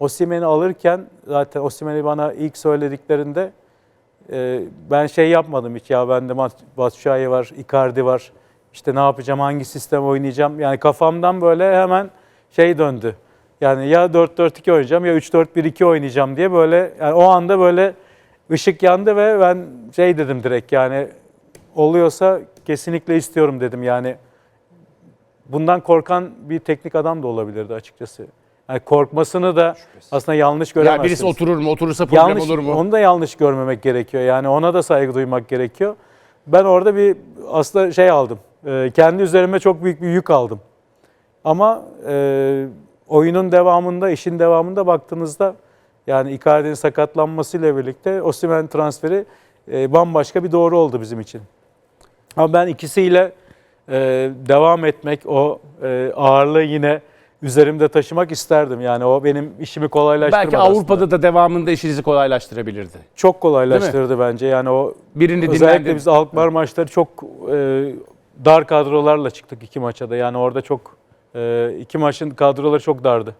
Osimhen'i alırken zaten Osimhen'i bana ilk söylediklerinde e, ben şey yapmadım hiç ya bende Batshuayi var, Icardi var. İşte ne yapacağım, hangi sistem oynayacağım? Yani kafamdan böyle hemen şey döndü. Yani ya 4-4-2 oynayacağım ya 3-4-1-2 oynayacağım diye böyle yani o anda böyle ışık yandı ve ben şey dedim direkt yani oluyorsa kesinlikle istiyorum dedim yani. Bundan korkan bir teknik adam da olabilirdi açıkçası. Yani korkmasını da aslında yanlış Ya göremezsiniz. birisi oturur mu? Oturursa problem yanlış, olur mu? Onu da yanlış görmemek gerekiyor. Yani ona da saygı duymak gerekiyor. Ben orada bir aslında şey aldım. Ee, kendi üzerime çok büyük bir yük aldım. Ama e, oyunun devamında, işin devamında baktığınızda yani Icardi'nin sakatlanmasıyla birlikte Osimhen transferi e, bambaşka bir doğru oldu bizim için. Ama ben ikisiyle e, devam etmek, o e, ağırlığı yine üzerimde taşımak isterdim. Yani o benim işimi kolaylaştırmadı Belki aslında. Avrupa'da da devamında işinizi kolaylaştırabilirdi. çok kolaylaştırdı bence. Yani o Birini özellikle biz Alkmaar maçları çok e, dar kadrolarla çıktık iki maça da. Yani orada çok e, iki maçın kadroları çok dardı.